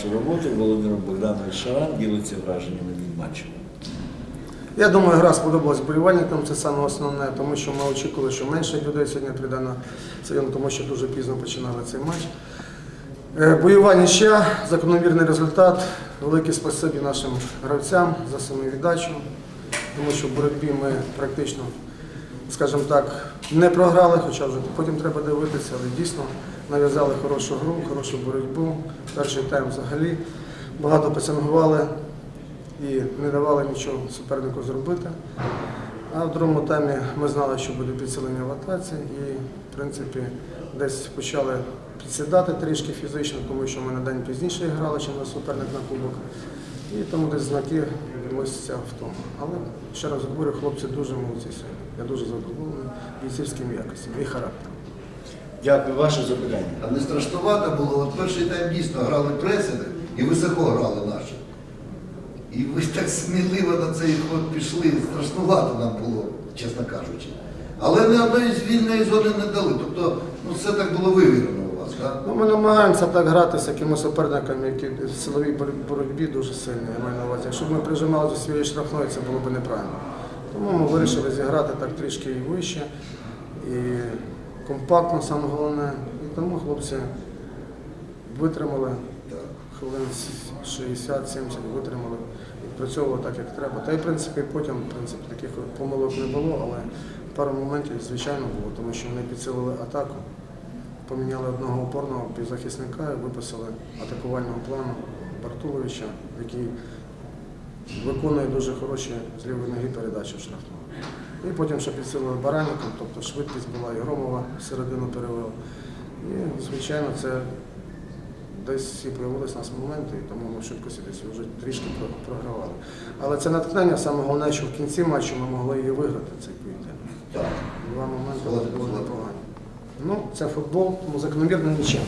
вашу роботу. Володимир Богданович Шаран ділиться враженнями від матчу. Я думаю, гра сподобалась болівальникам, це саме основне, тому що ми очікували, що менше людей сьогодні прийде на стадіон, тому що дуже пізно починали цей матч. Е, Бойова нічия, закономірний результат. Велике спасибі нашим гравцям за самовіддачу, тому що в боротьбі ми практично, скажімо так, не програли, хоча вже потім треба дивитися, але дійсно нав'язали хорошу гру, хорошу боротьбу. Перший тайм взагалі багато посянгували і не давали нічого супернику зробити. А в другому таймі ми знали, що буде підсилення в атаці і, в принципі, десь почали підсідати трішки фізично, тому що ми на день пізніше грали, ніж на суперник на кубок. І тому десь знаки місця в тому. Але ще раз говорю, хлопці дуже молодці сьогодні. Я дуже задоволений бійцівськими якостями і характером. Дякую, ваше запитання. А не страшнувато було, от перший тайм дійсно грали пресинг і високо грали наші. І ви так сміливо на цей ход пішли, страшнувато нам було, чесно кажучи. Але ні одної з вільної зони не дали. Тобто, ну все так було вивірено Ну, ми намагаємося так грати з якими суперниками, які в силовій боротьбі дуже сильні, я маю на увазі. Якщо б ми прижимали до своєї штрафної, це було б неправильно. Тому ми вирішили зіграти так трішки і вище, і компактно, саме головне. І тому хлопці витримали хвилин 60-70 витримали, відпрацьовували так, як треба. Та й в принципі потім в принципі, таких помилок не було, але пару моментів, звичайно, було, тому що вони підсилили атаку, поміняли одного опорного півзахисника і виписали атакувального плану Бартуловича, який виконує дуже хороші з лівої ноги передачі в штрафну. І потім ще підсилили Бараніком, тобто швидкість була і Громова всередину перевел. І, звичайно, це десь всі появились у нас моменти, і тому ми в швидкості десь вже трішки програвали. Але це натхнення, саме головне, що в кінці матчу ми могли її виграти, цей поєдинок. Два моменти були. Ну, це футбол, тому закономірно нічим.